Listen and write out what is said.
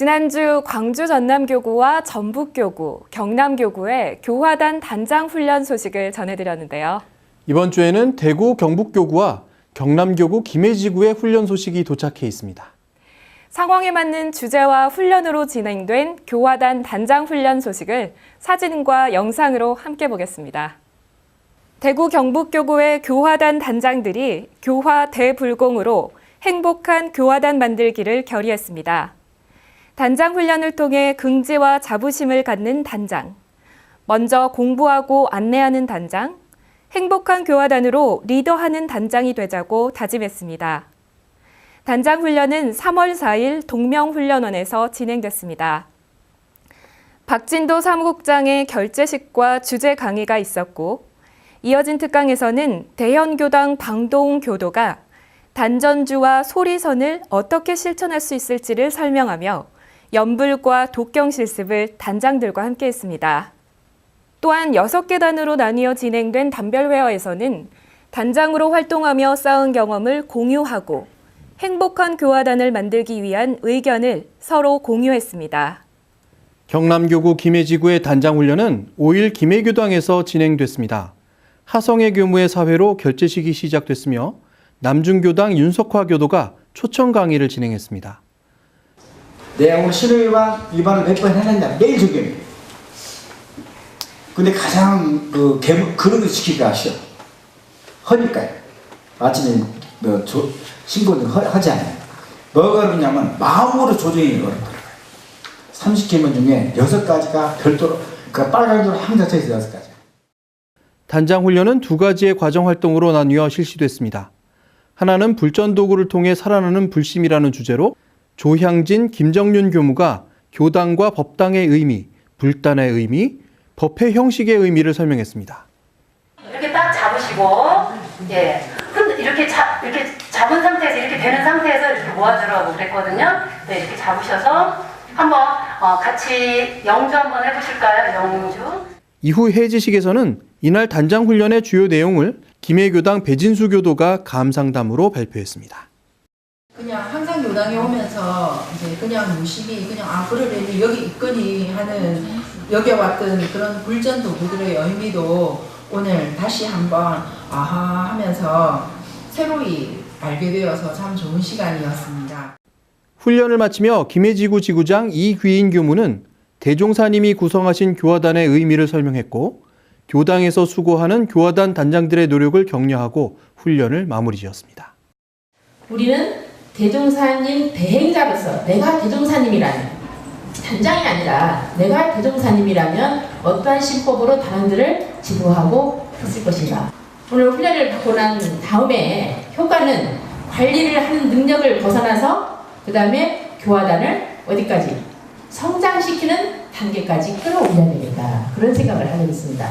지난주 광주 전남교구와 전북교구, 경남교구의 교화단 단장 훈련 소식을 전해드렸는데요. 이번 주에는 대구 경북교구와 경남교구 김해지구의 훈련 소식이 도착해 있습니다. 상황에 맞는 주제와 훈련으로 진행된 교화단 단장 훈련 소식을 사진과 영상으로 함께 보겠습니다. 대구 경북교구의 교화단 단장들이 교화 대불공으로 행복한 교화단 만들기를 결의했습니다. 단장 훈련을 통해 긍지와 자부심을 갖는 단장, 먼저 공부하고 안내하는 단장, 행복한 교화단으로 리더하는 단장이 되자고 다짐했습니다. 단장 훈련은 3월 4일 동명훈련원에서 진행됐습니다. 박진도 사무국장의 결재식과 주제 강의가 있었고, 이어진 특강에서는 대현교당 방동 교도가 단전주와 소리선을 어떻게 실천할 수 있을지를 설명하며 연불과 독경 실습을 단장들과 함께 했습니다. 또한 6개 단으로 나뉘어 진행된 단별회화에서는 단장으로 활동하며 쌓은 경험을 공유하고 행복한 교화단을 만들기 위한 의견을 서로 공유했습니다. 경남교구 김해지구의 단장 훈련은 5일 김해교당에서 진행됐습니다. 하성의 교무의 사회로 결재식이 시작됐으며 남중교당 윤석화 교도가 초청 강의를 진행했습니다. 내용을 실효위반 위반을 몇 번 해냈냐 매일 적용해. 근데 가장 그 개- 거 지키기가 쉬워. 허니까요. 아침에 뭐 조, 신고는 허, 하지 않아요. 뭐가 그러냐면 마음으로 조정이 어렵더라고요. 30개문 중에 6가지가 별도로 그 빨간 줄 항상 쳐 있어요. 6가지. 단장 훈련은 두 가지의 과정 활동으로 나뉘어 실시됐습니다. 하나는 불전 도구를 통해 살아나는 불심이라는 주제로 조향진, 김정윤 교무가 교당과 법당의 의미, 불단의 의미, 법회 형식의 의미를 설명했습니다. 이렇게 딱 잡으시고 예. 흔 이렇게 잡 이렇게 잡은 상태에서 이렇게 되는 상태에서 이렇게 모아주라고 그랬거든요. 네, 이렇게 잡으셔서 한번 어, 같이 영주 한번 해보실까요? 영주. 이후 해지식에서는 이날 단장 훈련의 주요 내용을 김해교당 배진수 교도가 감상담으로 발표했습니다. 그냥 항상 요당에 오면서 이제 그냥 무식이 그냥 아 그러려니 여기 있거니 하는 여겨왔던 그런 불전 도구들의 의미도 오늘 다시 한번 아하 하면서 새로이 알게 되어서 참 좋은 시간이었습니다. 훈련을 마치며 김해지구 지구장 이귀인 교무는 대종사님이 구성하신 교화단의 의미를 설명했고 교당에서 수고하는 교화단 단장들의 노력을 격려하고 훈련을 마무리 지었습니다. 우리는 대종사님 대행자로서 내가 대종사님이라면 단장이 아니라 내가 대종사님이라면 어떠한 신법으로 단원들을 지도하고 했을 것인가. 오늘 훈련을 받고 난 다음에 효과는 관리를 하는 능력을 벗어나서 그 다음에 교화단을 어디까지 성장시키는 단계까지 끌어올려야 되겠다. 그런 생각을 하고 있습니다.